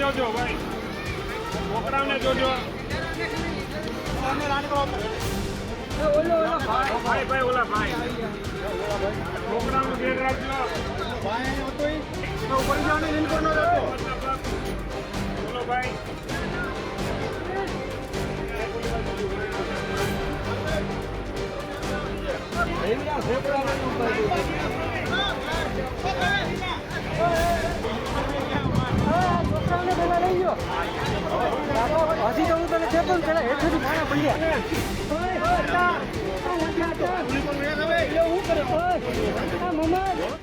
જોજો ભાઈ છોકરાઓને જોજો ભાઈ ભાઈ ઓલા ભાઈ છોકરાઓનું ધ્યાન રાખજો બોલો ભાઈ છોકરાઓને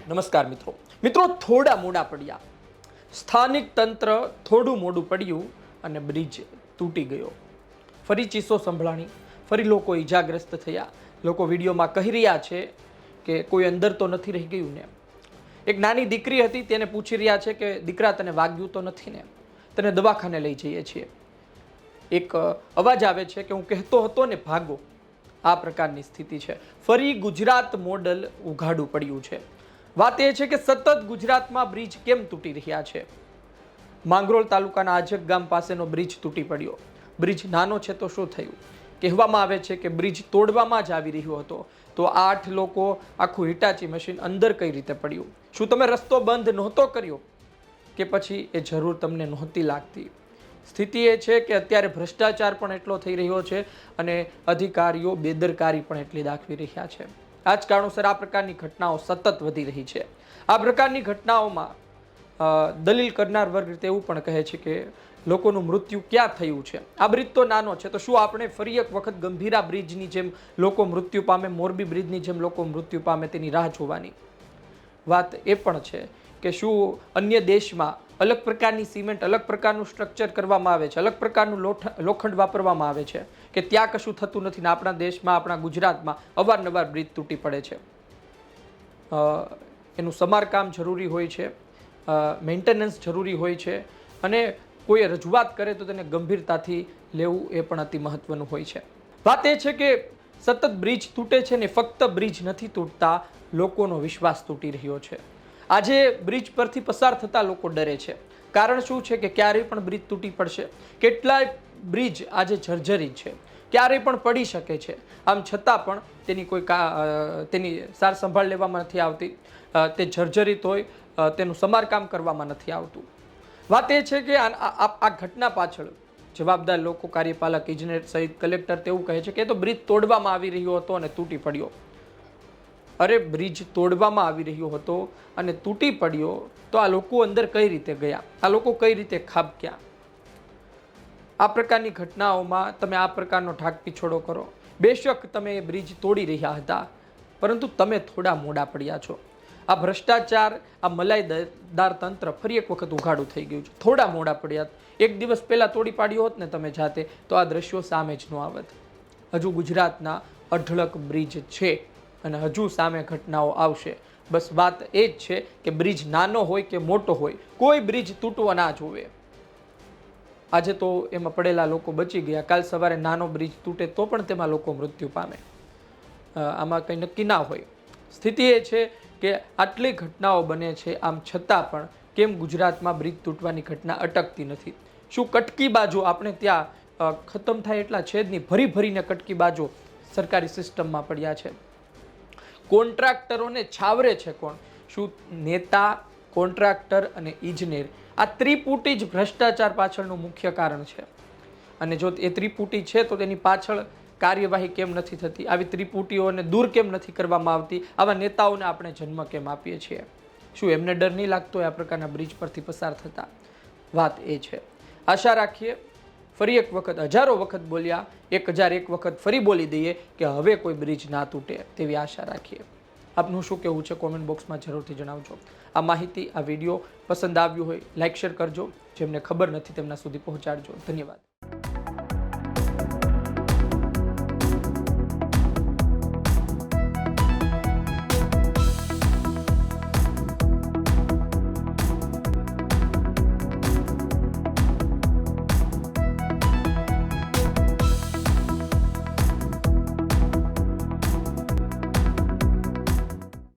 નમસ્કાર મિત્રો. મિત્રો, થોડા મોડા પડ્યા. સ્થાનિક તંત્ર થોડું મોડું પડ્યું અને બ્રિજ તૂટી ગયો. ફરી ચીસો સંભળાણી. ફરી લોકો ઈજાગ્રસ્ત થયા. લોકો વિડીયોમાં કહી રહ્યા છે કે કોઈ અંદર તો નથી રહી ગયું ને. એક નાની દીકરી હતી, તેને પૂછી રહ્યા છે કે, દીકરા, તને વાગ્યું તો નથી ને? તને દવાખાને લઈ જઈએ છીએ. એક અવાજ આવે છે કે હું કહેતો હતો ને, ભાગો. આ પ્રકારની સ્થિતિ છે. ફરી ગુજરાત મોડલ ઉઘાડું પડ્યું છે. વાત એ છે કે સતત ગુજરાતમાં બ્રિજ કેમ તૂટી રહ્યા છે? માંગરોળ તાલુકાના આજક ગામ પાસેનો બ્રિજ તૂટી પડ્યો. બ્રિજ નાનો છે તો શું થયું? કહેવામાં આવે છે કે બ્રિજ તોડવામાં જ આવી રહ્યો હતો. તો આઠ લોકો આખું હિટાચી મશીન અંદર કઈ રીતે પડ્યું? શું તમે રસ્તો બંધ નહોતો કર્યો? કે પછી એ જરૂર તમને નહોતી લાગતી? સ્થિતિ એ છે કે અત્યારે ભ્રષ્ટાચાર પણ એટલો થઈ રહ્યો છે અને અધિકારીઓ બેદરકારી પણ એટલી દાખવી રહ્યા છે. આ જ કારણોસર આ પ્રકારની ઘટનાઓ સતત વધી રહી છે. આ પ્રકારની ઘટનાઓમાં દલીલ કરનાર વર્ગ તેવું પણ કહે છે કે લોકોનું મૃત્યુ ક્યાં થયું છે? આ બ્રિજ તો નાનો છે, તો શું આપણે ફરી એક વખત ગંભીરા બ્રિજની જેમ લોકો મૃત્યુ પામે, મોરબી બ્રિજની જેમ લોકો મૃત્યુ પામે તેની રાહ જોવાની? વાત એ પણ છે કે શું અન્ય દેશમાં અલગ પ્રકારની સિમેન્ટ, અલગ પ્રકારનું સ્ટ્રક્ચર કરવામાં આવે છે, અલગ પ્રકારનું લોઠ, લોખંડ વાપરવામાં આવે છે, કે ત્યાં કશું થતું નથી ને આપણા દેશમાં, આપણા ગુજરાતમાં અવારનવાર બ્રિજ તૂટી પડે છે. એનું સમારકામ જરૂરી હોય છે મેન્ટેનન્સ જરૂરી હોય છે અને કોઈએ રજૂઆત કરે તો તેને ગંભીરતાથી લેવું એ પણ અતિ મહત્વનું હોય છે. વાત એ છે કે સતત બ્રિજ તૂટે છે ને ફક્ત બ્રિજ નથી તૂટતા, લોકોનો વિશ્વાસ તૂટી રહ્યો છે. આજે બ્રિજ પરથી પસાર થતા લોકો ડરે છે. કારણ શું છે કે ક્યારેય પણ બ્રિજ તૂટી પડશે. કેટલાય બ્રિજ આજે જર્જરી છે. ક્યારેય પણ પડી શકે છે. આમ છતાં પણ તેની કોઈ કા તેની સાર સંભાળ લેવામાં નથી આવતી. તે જર્જરિત હોય તેનું સમારકામ કરવામાં નથી આવતું. વાત એ છે કે આ ઘટના પાછળ જવાબદાર લોકો, કાર્યપાલક, ઇજનેર સહિત કલેક્ટર તેવું કહે છે કે તો બ્રિજ તોડવામાં આવી રહ્યો હતો અને તૂટી પડ્યો. અરે બ્રિજ તોડવામાં આવી રહ્યો હતો અને તૂટી પડ્યો, તો આ લોકો અંદર કઈ રીતે ગયા? આ લોકો કઈ રીતે ખાબક્યા? આ પ્રકારની ઘટનાઓમાં તમે આ પ્રકારનો ઠાક પીછોડો કરો. બેશક તમે એ બ્રિજ તોડી રહ્યા હતા, પરંતુ તમે થોડા મોડા પડ્યા છો. આ ભ્રષ્ટાચાર, આ મલાઈદાર તંત્ર ફરી એક વખત ઉઘાડું થઈ ગયું છે. થોડા મોડા પડ્યા. એક દિવસ પહેલાં તોડી પાડ્યો હોત ને તમે જાતે, તો આ દ્રશ્યો સામે જ ન આવત. હજુ ગુજરાતના અઢળક બ્રિજ છે. અને હજુ સામે ઘટનાઓ આવશે. બસ વાત એ જ છે કે બ્રિજ નાનો હોય કે મોટો હોય, કોઈ બ્રિજ તૂટવો ના જોવે. આજે તો એમાં પડેલા લોકો બચી ગયા. કાલ સવારે નાનો બ્રિજ તૂટે તો પણ તેમાં લોકો મૃત્યુ પામે. આમાં કંઈ નક્કી ના હોય. સ્થિતિ એ છે કે આટલી ઘટનાઓ બને છે, આમ છતાં પણ કેમ ગુજરાતમાં બ્રિજ તૂટવાની ઘટના અટકતી નથી? શું કટકી બાજુ આપણે ત્યાં ખતમ થાય એટલા છેદની ભરી ભરીને કટકી બાજુ સરકારી સિસ્ટમમાં પડ્યા છે? કોન્ટ્રાક્ટરોને છાવરે છે કોણ? શું નેતા, કોન્ટ્રાક્ટર અને ઇજનેર? આ ત્રિપુટી જ ભ્રષ્ટાચાર પાછળનું મુખ્ય કારણ છે. અને જો એ ત્રિપુટી છે તો તેની પાછળ કાર્યવાહી કેમ નથી થતી? આવી ત્રિપુટીઓને દૂર કેમ નથી કરવામાં આવતી? આવા નેતાઓને આપણે જન્મ કેમ આપીએ છીએ? શું એમને ડર નહીં લાગતો આ પ્રકારના બ્રિજ પરથી પસાર થતા? વાત એ છે. આશા રાખીએ ફરી એક વખત હજારો વખત બોલ્યા, એક હજાર એક વખત ફરી બોલી દઈએ કે હવે કોઈ બ્રિજ ના તૂટે તેવી આશા રાખીએ. આપનું શું કહેવું છે કોમેન્ટ બોક્સમાં જરૂરથી જણાવજો. આ માહિતી, આ વીડિયો પસંદ આવ્યું હોય લાઇક શેર કરજો. જેમને ખબર નથી તેમના સુધી પહોંચાડજો. ધન્યવાદ.